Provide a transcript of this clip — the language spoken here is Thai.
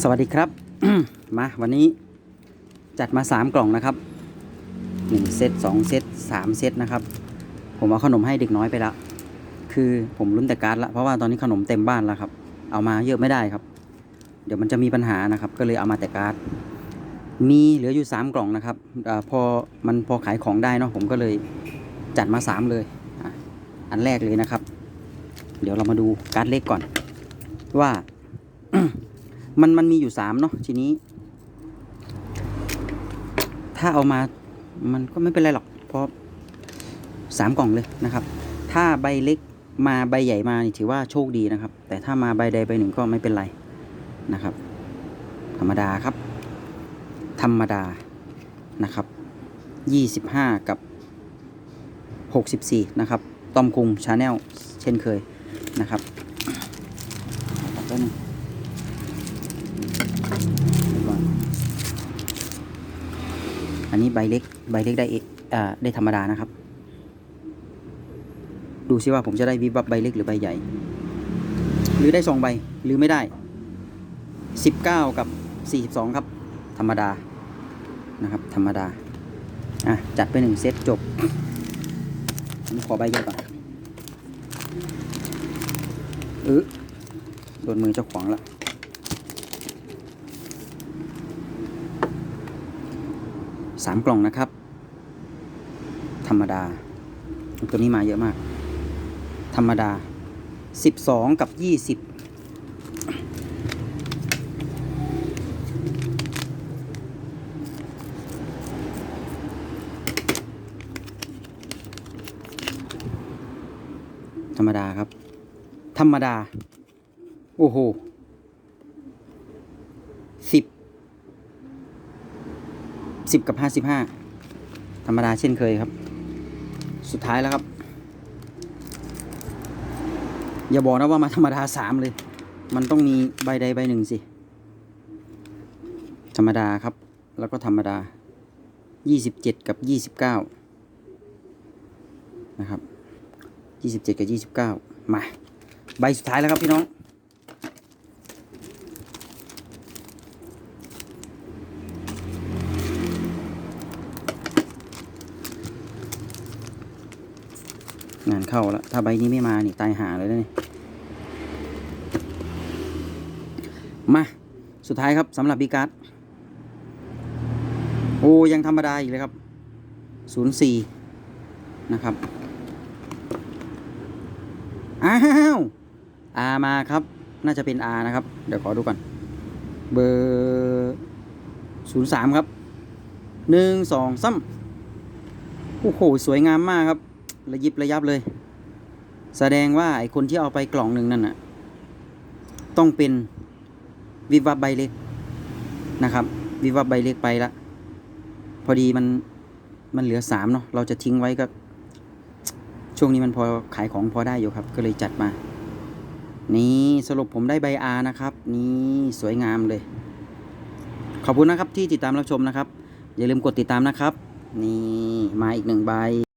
สวัสดีครับ มาวันนี้จัดมา 3 กล่องนะครับ 1 เซต2 เซต3 เซตนะครับ ผมเอาขนมให้เด็กน้อยไปละคือผมลุ้นแต่การ์ดละเพราะว่าตอนนี้ขนมเต็มบ้านแล้วครับ เอามาเยอะไม่ได้ครับ เดี๋ยวมันจะมีปัญหานะครับ ก็เลยเอามาแต่การ์ดมีเหลืออยู่ 3 กล่องนะครับอพอมันพอขายของได้เนาะผมก็เลยจัดมา 3 เลยออันแรกเลยนะครับ เดี๋ยวเรามาดูการ์ดเล็กก่อนว่า มันมันมีอยู่สามเนาะทีนี้ ถ้าเอามามันก็ไม่เป็นไรหรอก เพราะสามกล่องเลยนะครับ ถ้าใบเล็กมาใบใหญ่มานี่ถือว่าโชคดีนะครับ แต่ถ้ามาใบใดใบหนึ่งก็ไม่เป็นไรนะครับ ธรรมดาครับ ธรรมดานะครับยี่สิบห้ากับหกสิบสี่นะครับต้อมคุงชาแนลเช่นเคยนะครับตัดต้นง เดี๋ยวก่อน อันนี้ใบเล็กใบเล็กได้เออ่าได้ธรรมดานะครับ ดูซิว่าผมจะได้วิบวับใบเล็กหรือใบใหญ่ หรือได้สองใบหรือไม่ได้สิบเก้ากับสี่สิบสองครับ ธรรมดานะครับ ธรรมดาอะจัดไปหนึ่งเซตจบผมขอใบเดียวก่อนเออโดนมือเจ้าของละ สามกล่องนะครับ ธรรมดา ตัวนี้มาเยอะมาก ธรรมดาสิบสองกับยี่สิบธรรมดาครับ ธรรมดา โอ้โหสิบ สิบกับห้าสิบห้าธรรมดาเช่นเคยครับ สุดท้ายแล้วครับ อย่าบอกนะว่ามาธรรมดาสามเลย มันต้องมีใบใดใบหนึ่งสิ ธรรมดาครับ แล้วก็ธรรมดายี่สิบเจ็ดกับยี่สิบเก้านะครับยี่สิบเจ็ดกับยี่สิบเก้ามา ใบสุดท้ายแล้วครับพี่น้อง งานเข้าแล้วถ้าใบนี้ไม่มานี่ตายหาเลยนะนี่มาสุดท้ายครับสำหรับบีการ์ดโอ้ยังธรรมดาอีกเลยครับศูนย์สี่นะครับอ้าวอามาครับ น่าจะเป็น R นะครับ เดี๋ยวขอดูก่อน เบอร์ศูนย์สามครับหนึ่งสองซ้ำโอ้โห สวยงามมากครับ ระยิบระยับเลย แสดงว่าไอคนที่เอาไปกล่องหนึ่งนั่นน่ะต้องเป็นวิบวับใบเล็กนะครับ วิบวับใบเล็กไปละ พอดีมันมันเหลือสามเนาะเราจะทิ้งไว้ก็ช่วงนี้มันพอขายของพอได้อยู่ครับ ก็เลยจัดมา นี่สรุปผมได้ใบอานะครับ นี่สวยงามเลย ขอบคุณนะครับที่ติดตามรับชมนะครับ อย่าลืมกดติดตามนะครับ นี่มาอีกหนึ่งใบ